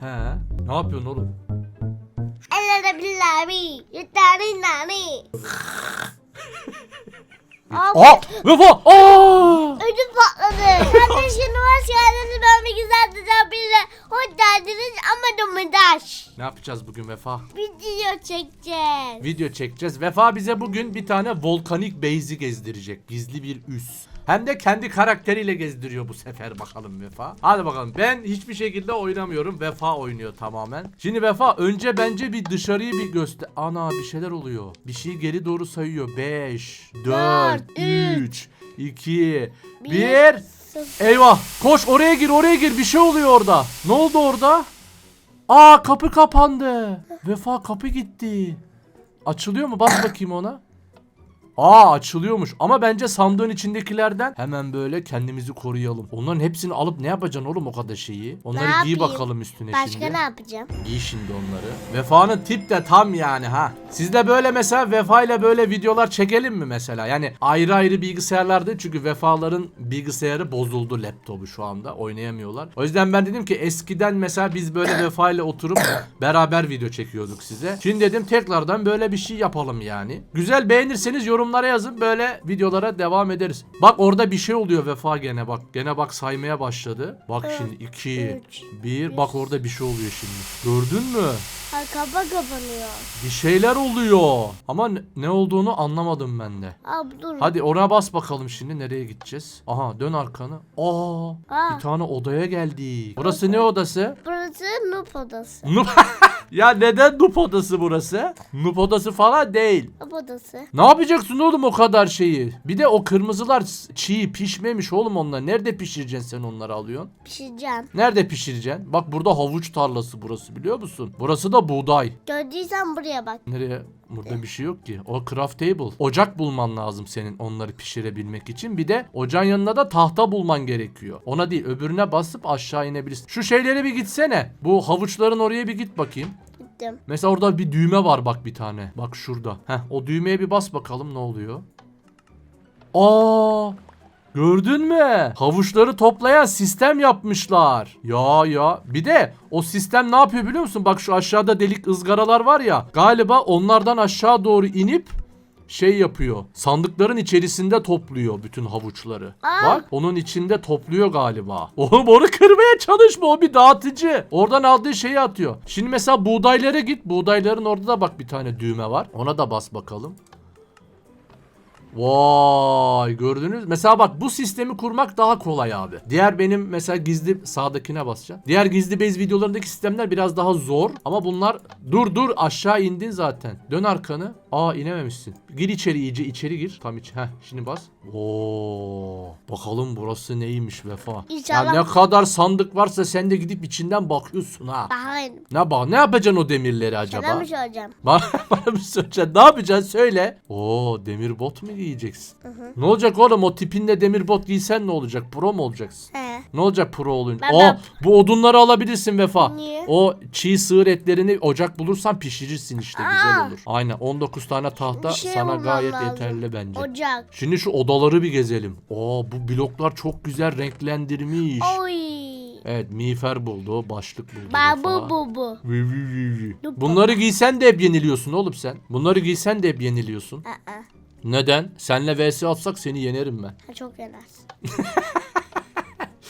He. Ne yapıyorsun oğlum? Ellere billahi. Yutari nani. Aa! Vefa! Aa! ödüm patladı. Kardeşim hoş geldiniz. Ben bir güzel birine. Hoş geldiniz ama domudaş. Ne yapacağız bugün Vefa? Video çekeceğiz. Video çekeceğiz. Vefa bize bugün bir tane volkanik base'i gezdirecek. Gizli bir üs. Hem de kendi karakteriyle gezdiriyor bu sefer bakalım Vefa. Hadi bakalım. Ben hiçbir şekilde oynamıyorum. Vefa oynuyor tamamen. Şimdi Vefa önce bence bir dışarıyı bir göster. Ana bir şeyler oluyor. Bir şeyi geri doğru sayıyor. 5, 4, Dört, 3, 2, Bir. 1. Sıfır. Eyvah. Koş oraya gir oraya gir. Bir şey oluyor orada. Ne oldu orada? Aa kapı kapandı. Vefa kapı gitti. Açılıyor mu? Bas bakayım ona. Aa açılıyormuş ama bence sandığın içindekilerden hemen böyle kendimizi koruyalım. Onların hepsini alıp ne yapacaksın oğlum o kadar şeyi? Onları Ne giy yapayım? bakalım üstüne Başka şimdi. ne yapacağım? Giy şimdi onları. Vefa'nın tip de tam yani ha. Siz de böyle mesela Vefa ile böyle videolar çekelim mi mesela? Yani ayrı ayrı bilgisayarlarda çünkü Vefaların bilgisayarı bozuldu laptopu şu anda. Oynayamıyorlar. O yüzden ben dedim ki eskiden mesela biz böyle Vefa ile oturup beraber video çekiyorduk size. Şimdi dedim tekrardan böyle bir şey yapalım yani. Güzel beğenirseniz yorumlara yazın böyle videolara devam ederiz. Bak orada bir şey oluyor Vefa gene bak. Gene bak saymaya başladı. Bak şimdi 2 üç, 1 bak orada bir şey oluyor şimdi. Gördün mü? Ha kapa kapanıyor. Bir şeyler oluyor. Ama ne- ne olduğunu anlamadım ben de. Abi dur. Hadi ona bas bakalım şimdi nereye gideceğiz? Aha dön arkanı. Aa, Aa. bir tane odaya geldik. Burası ne odası? Burası Noob odası. Nup. ya neden Nup odası burası? Nup odası falan değil. Noob odası. Ne yapacaksın oğlum o kadar şeyi? Bir de o kırmızılar çiğ pişmemiş oğlum onlar. Nerede pişireceksin sen onları alıyorsun? Pişireceğim. Nerede pişireceksin? Bak burada havuç tarlası burası biliyor musun? Burası da buğday. Gördüysen buraya bak. Nereye? Burada bir şey yok ki. O craft table. Ocak bulman lazım senin onları pişirebilmek için. Bir de ocağın yanında da tahta bulman gerekiyor. Ona değil öbürüne basıp aşağı inebilirsin. Şu şeylere bir gitsene. Bu havuçların oraya bir git bakayım. Gittim. Mesela orada bir düğme var bak bir tane. Bak şurada. Heh o düğmeye bir bas bakalım ne oluyor. Aa! Gördün mü? Havuçları toplayan sistem yapmışlar. Ya ya. Bir de o sistem ne yapıyor biliyor musun? Bak şu aşağıda delik ızgaralar var ya. Galiba onlardan aşağı doğru inip şey yapıyor. Sandıkların içerisinde topluyor bütün havuçları. Aa. Bak onun içinde topluyor galiba. Oğlum onu kırmaya çalışma o bir dağıtıcı. Oradan aldığı şeyi atıyor. Şimdi mesela buğdaylara git. Buğdayların orada da bak bir tane düğme var. Ona da bas bakalım. Vay gördünüz. Mesela bak bu sistemi kurmak daha kolay abi. Diğer benim mesela gizli sağdakine basacağım. Diğer gizli base videolarındaki sistemler biraz daha zor. Ama bunlar dur dur aşağı indin zaten. Dön arkanı. Aa inememişsin. Gir içeri iyice içeri gir. Tam iç. Heh şimdi bas. Oo. Bakalım burası neymiş Vefa. İnşallah- Ya ne kadar sandık varsa sen de gidip içinden bakıyorsun ha. Bakayım. Ne bak ne yapacaksın o demirleri acaba? Sana mı soracağım? Bana, bana bir söyleyeceksin. Ne yapacaksın söyle. Oo demir bot mu giyeceksin? Ne olacak oğlum o tipinle demir bot giysen ne olacak? Pro mu olacaksın? He. Ne olacak pro olunca? Ben- Aa, ben- bu odunları alabilirsin Vefa. Niye? O çiğ sığır etlerini ocak bulursan pişirirsin işte güzel Aa. olur. Aynen 19 tane tahta Bir şey sana bulmam gayet lazım. yeterli bence. Ocak. Şimdi şu odaları bir gezelim. Oo bu bloklar çok güzel renklendirmiş. Oy. Evet miğfer buldu, başlık buldu. Vefa. bu bu bu. Vi, vi, vi, vi. Bunları giysen de hep yeniliyorsun oğlum sen. Bunları giysen de hep yeniliyorsun. Aa, Neden? Senle vs atsak seni yenerim ben. ha, çok yenersin.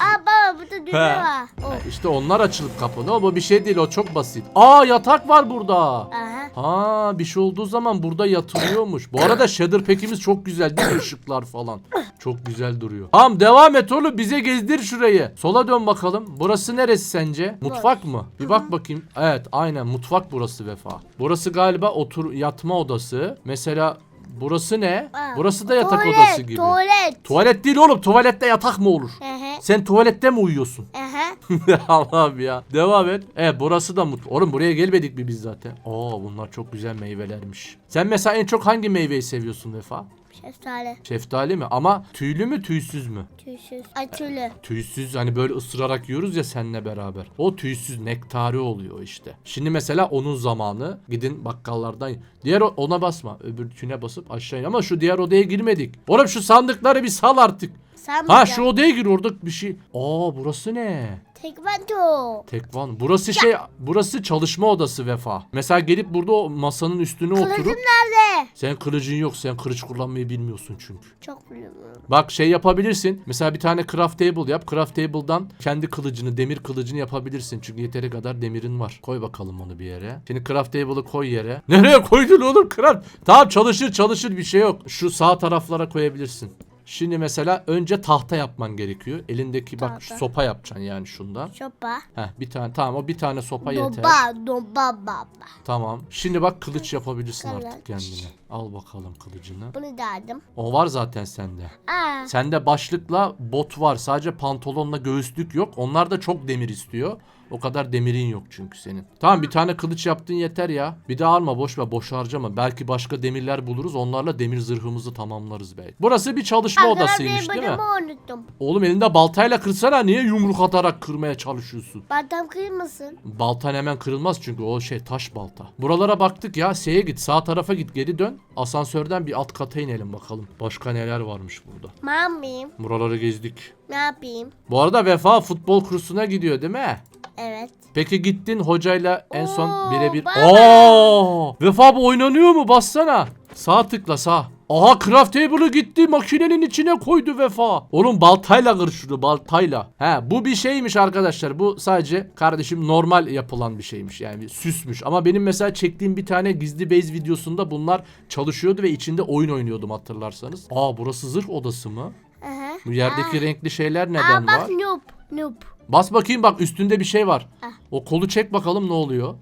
Aa baba burada düğme He. var. Oh. İşte onlar açılıp kapanıyor ama bir şey değil o çok basit. Aa yatak var burada. Aha. Ha bir şey olduğu zaman burada yatılıyormuş. Bu arada shader pack'imiz çok güzel değil mi ışıklar falan. Çok güzel duruyor. Tamam devam et oğlum bize gezdir şurayı. Sola dön bakalım. Burası neresi sence? Mutfak mı? Bir bak bakayım. Evet aynen mutfak burası Vefa. Burası galiba otur yatma odası. Mesela burası ne? Aa, Burası da yatak tuvalet, odası gibi. Tuvalet. Tuvalet değil oğlum. Tuvalette yatak mı olur? Hı hı. Sen tuvalette mi uyuyorsun? Allah'ım ya. Devam et. Evet burası da mutlu. Oğlum buraya gelmedik mi biz zaten? Oo bunlar çok güzel meyvelermiş. Sen mesela en çok hangi meyveyi seviyorsun Vefa? Şeftali. Şeftali mi? Ama tüylü mü tüysüz mü? Tüysüz. Ay tüylü. Tüysüz hani böyle ısırarak yiyoruz ya seninle beraber. O tüysüz nektarı oluyor işte. Şimdi mesela onun zamanı gidin bakkallardan. Diğer ona basma. Öbür tüne basıp aşağı in. Ama şu diğer odaya girmedik. Oğlum şu sandıkları bir sal artık. Sen Ha şu odaya gir orada bir şey. Aa burası ne? Tekvando. Tekvan. Burası şey burası çalışma odası Vefa. Mesela gelip burada o masanın üstüne Kılıcım oturup nerede? sen kılıcın yok. Sen kılıç kullanmayı bilmiyorsun çünkü. Çok bilmiyorum. Bak şey yapabilirsin. Mesela bir tane craft table yap. Craft table'dan kendi kılıcını, demir kılıcını yapabilirsin. Çünkü yeteri kadar demirin var. Koy bakalım onu bir yere. Şimdi craft table'ı koy yere. Nereye koydun oğlum craft? Tamam çalışır çalışır bir şey yok. Şu sağ taraflara koyabilirsin. Şimdi mesela önce tahta yapman gerekiyor. Elindeki bak şu Tahta. sopa yapacaksın yani şundan. Şopa. Heh bir tane tamam o bir tane sopa yeter. Doba. Doba baba. Tamam. Şimdi bak kılıç yapabilirsin Kılıç. artık kendine. Al bakalım kılıcını. Bunu da aldım. O var zaten sende. Aa. Sende başlıkla bot var. Sadece pantolonla göğüslük yok. Onlar da çok demir istiyor. O kadar demirin yok çünkü senin. Tamam bir tane kılıç yaptın yeter ya. Bir daha alma boş ver boş harcama. Belki başka demirler buluruz. Onlarla demir zırhımızı tamamlarız belki. Burası bir çalışma odasıymış değil mi? Unuttum. Oğlum elinde baltayla kırsana. Niye yumruk atarak kırmaya çalışıyorsun? Badem kıymasın. Baltan hemen kırılmaz çünkü o şey taş balta. Buralara baktık ya. S'ye git. Sağ tarafa git. Geri dön. Asansörden bir alt kata inelim bakalım. Başka neler varmış burada. Mami. Buraları gezdik. Ne yapayım? Bu arada Vefa futbol kursuna gidiyor değil mi? Evet. Peki gittin hocayla en son Oo, birebir. baba. Oo! Vefa bu oynanıyor mu? Bassana. Sağ tıkla sağ. Aha craft table'ı gitti makinenin içine koydu Vefa. Oğlum baltayla kır şunu baltayla. He bu bir şeymiş arkadaşlar. Bu sadece kardeşim normal yapılan bir şeymiş. Yani bir süsmüş. Ama benim mesela çektiğim bir tane gizli base videosunda bunlar çalışıyordu ve içinde oyun oynuyordum hatırlarsanız. Aa burası zırh odası mı? Aha. Bu yerdeki renkli şeyler Aa neden var? bak noob. Noob. Bas bakayım bak üstünde bir şey var. Ah. O kolu çek bakalım ne oluyor.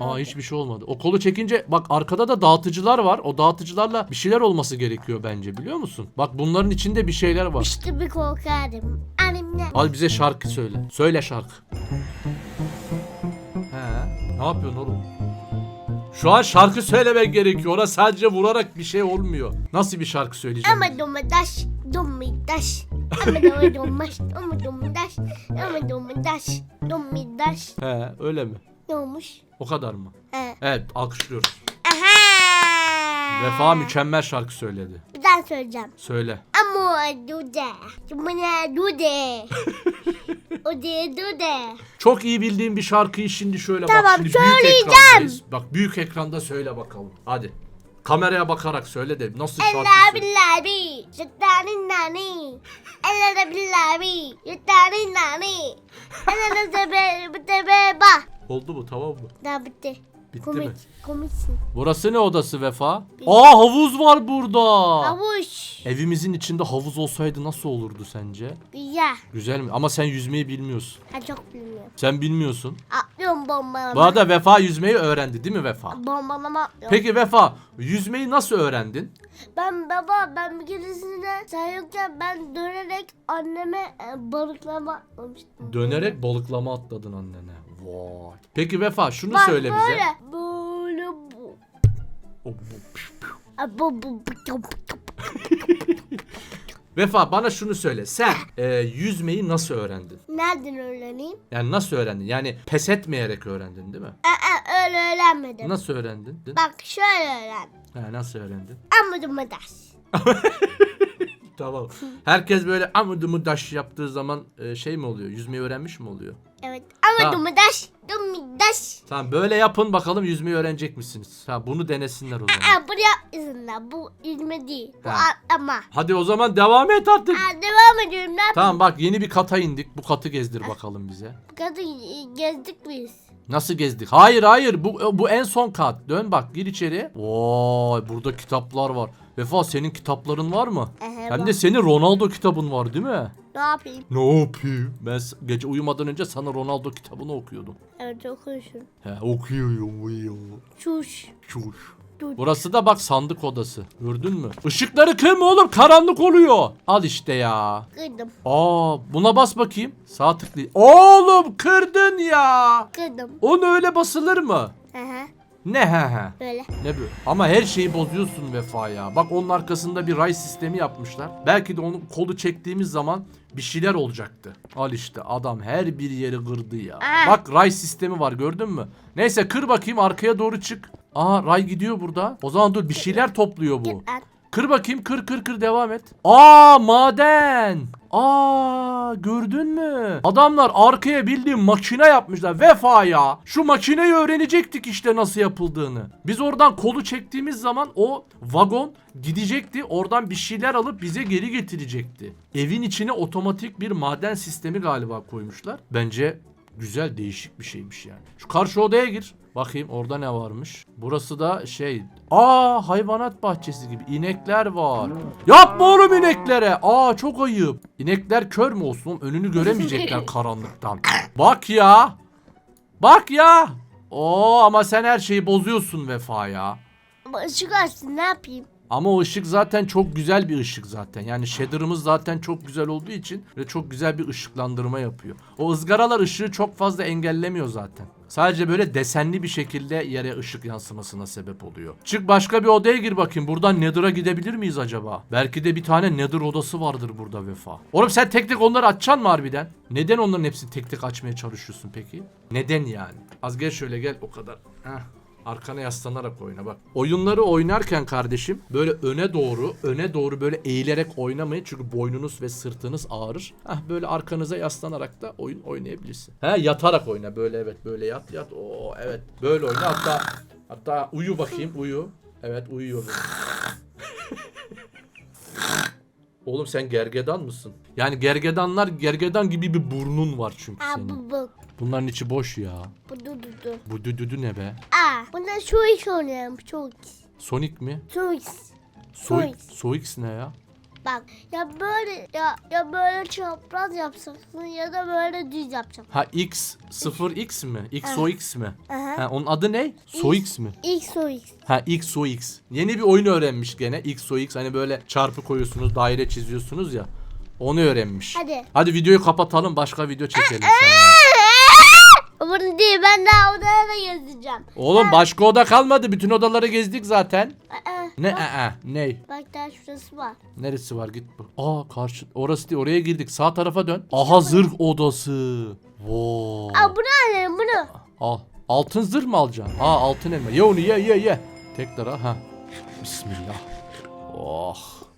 Aa hiçbir şey olmadı. O kolu çekince bak arkada da dağıtıcılar var. O dağıtıcılarla bir şeyler olması gerekiyor bence biliyor musun? Bak bunların içinde bir şeyler var. İşte bir korkarım. Annemle. Al bize şarkı söyle. Söyle şarkı. He. Ne yapıyorsun oğlum? Şu an şarkı söylemen gerekiyor. Ona sadece vurarak bir şey olmuyor. Nasıl bir şarkı söyleyeceğim? Ama domadas. Domidas. Ama doma domaş. Ama domadas. Ama domadas. Domidas. He öyle mi? Ne olmuş? O kadar mı? He. Evet alkışlıyoruz. Aha. Vefa mükemmel şarkı söyledi. Bir daha söyleyeceğim. Söyle. Ama dude. Cumana dude. O de dude. Çok iyi bildiğim bir şarkıyı şimdi şöyle bak. Tamam, Şimdi büyük söyleyeceğim. ekrandayız. Bak büyük ekranda söyle bakalım. Hadi. Kameraya bakarak söyle de nasıl şarkı Ella söyle. billahi. Şettanin nani. Ella billahi. Şettanin nani. Ba. Oldu mu tamam mı? Daha bitti. Bitti Komik. mi? Komiksin. Burası ne odası Vefa? Aa havuz var burada. Avuç. Evimizin içinde havuz olsaydı nasıl olurdu sence? Güzel. Güzel mi? Ama sen yüzmeyi bilmiyorsun. Ha çok bilmiyorum. Sen bilmiyorsun. Atlıyorum bombalama. Bu arada Vefa yüzmeyi öğrendi değil mi Vefa? Bombalama atlıyorum. Peki Vefa yüzmeyi nasıl öğrendin? Ben baba ben bir keresinde sen yokken ben dönerek anneme e, balıklama atlamıştım. Dönerek balıklama atladın annene. Vay. Peki Vefa şunu Bak söyle böyle. bize. Böyle bu. Bu-. Vefa bana şunu söyle. Sen e, yüzmeyi nasıl öğrendin? Nereden öğreneyim? Yani nasıl öğrendin? Yani pes etmeyerek öğrendin değil mi? Aa, öyle öğrenmedim. Nasıl öğrendin? Bak şöyle öğrendim. Ha, nasıl öğrendin? Amadım ders. Tamam. Herkes böyle amıdımı daş yaptığı zaman e, şey mi oluyor? Yüzmeyi öğrenmiş mi oluyor? Evet. Amadım ders. Dumi ders. Tamam böyle yapın bakalım yüzmeyi öğrenecek misiniz? Ha bunu denesinler o zaman. Aa, buraya izinler. Bu ilme değil. Bu Ha. atlama. Hadi o zaman devam et artık. Aa, devam ediyorum. Ne yapayım? Tamam bak yeni bir kata indik. Bu katı gezdir bakalım bize. Kadın gezdik biz. Nasıl gezdik? Hayır hayır bu bu en son kat. Dön bak gir içeri. Vay burada kitaplar var. Vefa senin kitapların var mı? Ehe, Hem var. de senin Ronaldo kitabın var değil mi? Ne yapayım? Ne yapayım? Ben s- gece uyumadan önce sana Ronaldo kitabını okuyordum. Evet okuyuşum. He okuyorum uyuyor. Çuş. Çuş. Burası da bak sandık odası. Gördün mü? Işıkları kırma oğlum karanlık oluyor. Al işte ya. Kırdım. Aa buna bas bakayım. Sağ tıklı. Oğlum kırdın ya. Kırdım. Onu öyle basılır mı? Aha. Ne he he. Böyle. Ne bu? Ama her şeyi bozuyorsun Vefa ya. Bak onun arkasında bir ray sistemi yapmışlar. Belki de onu kolu çektiğimiz zaman bir şeyler olacaktı. Al işte adam her bir yeri kırdı ya. Ah. Bak ray sistemi var gördün mü? Neyse kır bakayım arkaya doğru çık. Aa ray gidiyor burada. O zaman dur bir şeyler topluyor bu. Kır bakayım kır kır kır devam et. Aa maden. Aa gördün mü? Adamlar arkaya bildiğin makine yapmışlar. Vefa ya. Şu makineyi öğrenecektik işte nasıl yapıldığını. Biz oradan kolu çektiğimiz zaman o vagon gidecekti. Oradan bir şeyler alıp bize geri getirecekti. Evin içine otomatik bir maden sistemi galiba koymuşlar. Bence güzel değişik bir şeymiş yani. Şu karşı odaya gir. Bakayım orada ne varmış. Burası da şey. Aa hayvanat bahçesi gibi. İnekler var. Yapma oğlum ineklere. Aa çok ayıp. İnekler kör mü olsun? Önünü göremeyecekler karanlıktan. Bak ya. Bak ya. Oo ama sen her şeyi bozuyorsun Vefa ya. Ama ışık açtın ne yapayım? Ama o ışık zaten çok güzel bir ışık zaten. Yani shader'ımız zaten çok güzel olduğu için ve çok güzel bir ışıklandırma yapıyor. O ızgaralar ışığı çok fazla engellemiyor zaten. Sadece böyle desenli bir şekilde yere ışık yansımasına sebep oluyor. Çık başka bir odaya gir bakayım. Buradan Nether'a gidebilir miyiz acaba? Belki de bir tane Nether odası vardır burada Vefa. Oğlum sen tek tek onları açacaksın mı harbiden? Neden onların hepsini tek tek açmaya çalışıyorsun peki? Neden yani? Az gel şöyle gel o kadar. Heh. Arkana yaslanarak oyna bak. Oyunları oynarken kardeşim böyle öne doğru, öne doğru böyle eğilerek oynamayın. Çünkü boynunuz ve sırtınız ağrır. Hah böyle arkanıza yaslanarak da oyun oynayabilirsin. He yatarak oyna böyle evet böyle yat yat. Oo evet böyle oyna hatta hatta uyu bakayım uyu. Evet uyuyor. Oğlum sen gergedan mısın? Yani gergedanlar gergedan gibi bir burnun var çünkü senin. Bu bu. Bunların içi boş ya. Bu du du du. Bu düdüdü ne be? Aa bunda oynayalım şu iş. Sonic mi? Soix, Soix. Soix ne ya? Bak ya böyle ya ya böyle çapraz yapacaksın ya da böyle düz yapacaksın. Ha X 0X mi? XOX mi? Aha. Ha onun adı ne? Soix mi? İlk şu iş. Ha XOX. Yeni bir oyun öğrenmiş gene. XOX hani böyle çarpı koyuyorsunuz, daire çiziyorsunuz ya. Onu öğrenmiş. Hadi. Hadi videoyu kapatalım, başka video çekelim seninle. Bunu değil ben daha odaya da gezeceğim. Oğlum başka oda kalmadı. Bütün odaları gezdik zaten. Aa, Ne aa ney? bak daha şurası var. Neresi var git bu. Aa karşı orası değil oraya girdik. Sağ tarafa dön. Aha zırh odası. Wow. Aa bunu alalım bunu. Al. Altın zırh mı alacaksın? Aa altın elma. Ye onu ye ye ye. Tekrar ha. ha. Bismillah. Oh.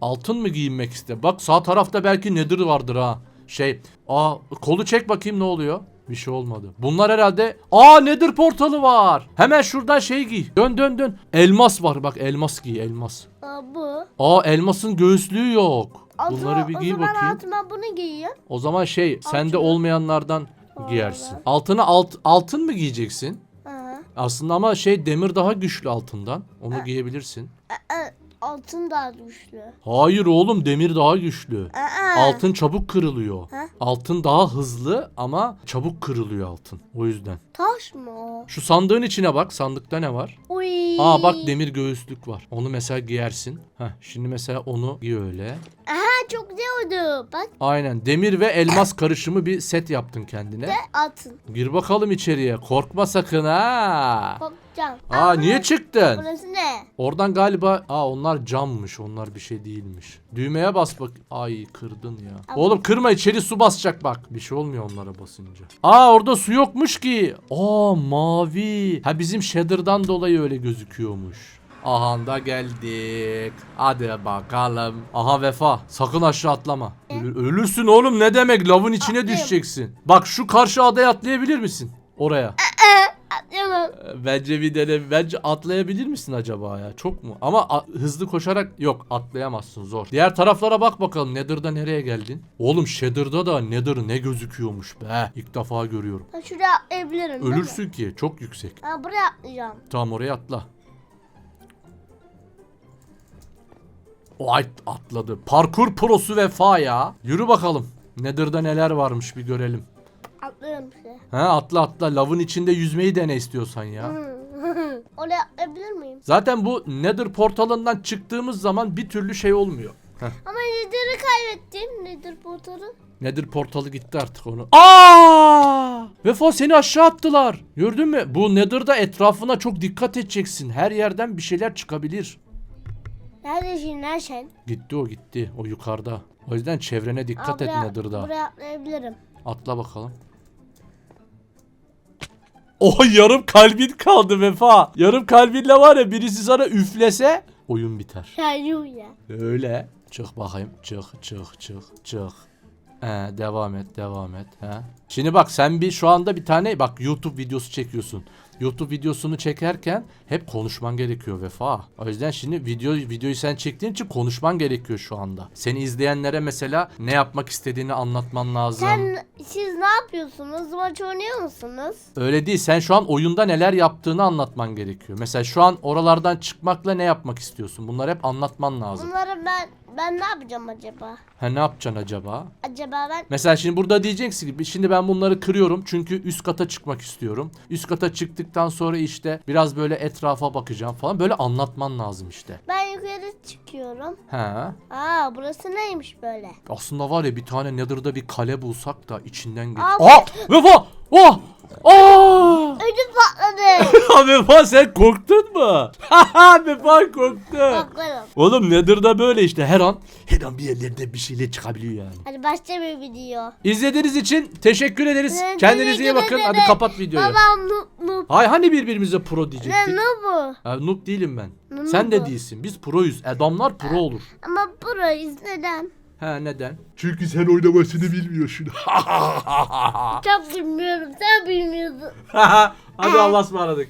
Altın mı giyinmek iste? Bak sağ tarafta belki nedir vardır ha. Şey. Aa kolu çek bakayım ne oluyor? Bir şey olmadı. Bunlar herhalde... Aa nedir portalı var. Hemen şuradan şey giy. Dön dön dön. Elmas var bak elmas giy elmas. Aa bu. Aa elmasın göğüslüğü yok. Altıma- Bunları bir o giy zaman bakayım. altıma bunu giyeyim. O zaman şey sende Altıma- olmayanlardan Aa, giyersin. Altına alt altın mı giyeceksin? Aslında ama şey demir daha güçlü altından. Onu giyebilirsin. Altın daha güçlü. Hayır oğlum demir daha güçlü. Aa. Altın çabuk kırılıyor. Ha? Altın daha hızlı ama çabuk kırılıyor altın. O yüzden. Taş mı o? Şu sandığın içine bak. Sandıkta ne var? Uy. Aa bak demir göğüslük var. Onu mesela giyersin. Heh, şimdi mesela onu giy öyle. Aha çok güzel oldu. Bak Aynen demir ve elmas karışımı bir set yaptın kendine. altın. Gir bakalım içeriye. Korkma sakın ha. Korkacağım. Aa niye çıktın? Burası ne? Oradan galiba aa onlar cammış. Onlar bir şey değilmiş. Düğmeye bas bak. Ay kırdın ya. Ama- Oğlum kırma içeri su basacak bak. Bir şey olmuyor onlara basınca. Aa orada su yokmuş ki. Aa mavi. Ha bizim shader'dan dolayı öyle gözüküyormuş. Aha da geldik. Hadi bakalım. Aha vefa. Sakın aşağı atlama. Ölür- ölürsün oğlum ne demek? Lavın içine Atlayayım. düşeceksin. Bak şu karşı adaya atlayabilir misin? Oraya. Atlayamam. Bence bir dene. Bence atlayabilir misin acaba ya? Çok mu? Ama hızlı koşarak yok atlayamazsın zor. Diğer taraflara bak bakalım. Nether'da nereye geldin? Oğlum Shader'da da Nether ne gözüküyormuş be. İlk defa görüyorum. Ben şuraya atlayabilirim değil mi? Ölürsün ki çok yüksek. Ha buraya atlayacağım. Tamam oraya atla. O ay atladı. Parkur prosu vefa ya. Yürü bakalım. Nether'da neler varmış bir görelim. Atlıyorum size. Ha atla atla. Lavın içinde yüzmeyi dene istiyorsan ya. Oraya atlayabilir miyim? Zaten bu Nether portalından çıktığımız zaman bir türlü şey olmuyor. Heh. Ama nedir'i kaybettim. Nedir portalı? Nether portalı gitti artık onu. Aa! Vefa seni aşağı attılar. Gördün mü? Bu Nether'da etrafına çok dikkat edeceksin. Her yerden bir şeyler çıkabilir. Neredesin lan sen? Gitti o gitti. O yukarıda. O yüzden çevrene dikkat Aa, et buraya- Nether'da. Buraya atlayabilirim. Atla bakalım. Oh yarım kalbin kaldı Vefa. Yarım kalbinle var ya birisi sana üflese oyun biter. Ya. Öyle. Çık bakayım. Çık çık çık çık. He, devam et devam et. He. Şimdi bak sen bir şu anda bir tane bak YouTube videosu çekiyorsun. YouTube videosunu çekerken hep konuşman gerekiyor Vefa. O yüzden şimdi video videoyu sen çektiğin için konuşman gerekiyor şu anda. Seni izleyenlere mesela ne yapmak istediğini anlatman lazım. Sen siz ne yapıyorsunuz? Maç oynuyor musunuz? Öyle değil. Sen şu an oyunda neler yaptığını anlatman gerekiyor. Mesela şu an oralardan çıkmakla ne yapmak istiyorsun? Bunları hep anlatman lazım. Bunları ben ben ne yapacağım acaba? Ha ne yapacaksın acaba? Acaba ben Mesela şimdi burada diyeceksin ki şimdi ben bunları kırıyorum çünkü üst kata çıkmak istiyorum. Üst kata çıktıktan sonra işte biraz böyle etrafa bakacağım falan. Böyle anlatman lazım işte. ben yukarı çıkıyorum. He. Aa burası neymiş böyle? Aslında var ya bir tane Nether'da bir kale bulsak da içinden geç. Aa! Vefa! Oh! Aa! Ödüm patladı. Ya Vefa sen korktun mu? Vefa korktu. Bakalım. Oğlum Nether'da böyle işte her an her an bir yerlerde bir şeyler çıkabiliyor yani. Hadi başla bir video. İzlediğiniz için teşekkür ederiz. Evet, Kendinize iyi bakın. Hadi kapat videoyu. Babam noob noob. Hay hani birbirimize pro Ne diyecektik? noobu? Ha, noob değilim ben. Noob Sen de değilsin. Biz proyuz. Adamlar pro olur. Ama burayız neden? Ha neden? Çünkü sen oynamasını bilmiyorsun. Çok bilmiyorum sen bilmiyorsun. Hadi Allah'a ısmarladık.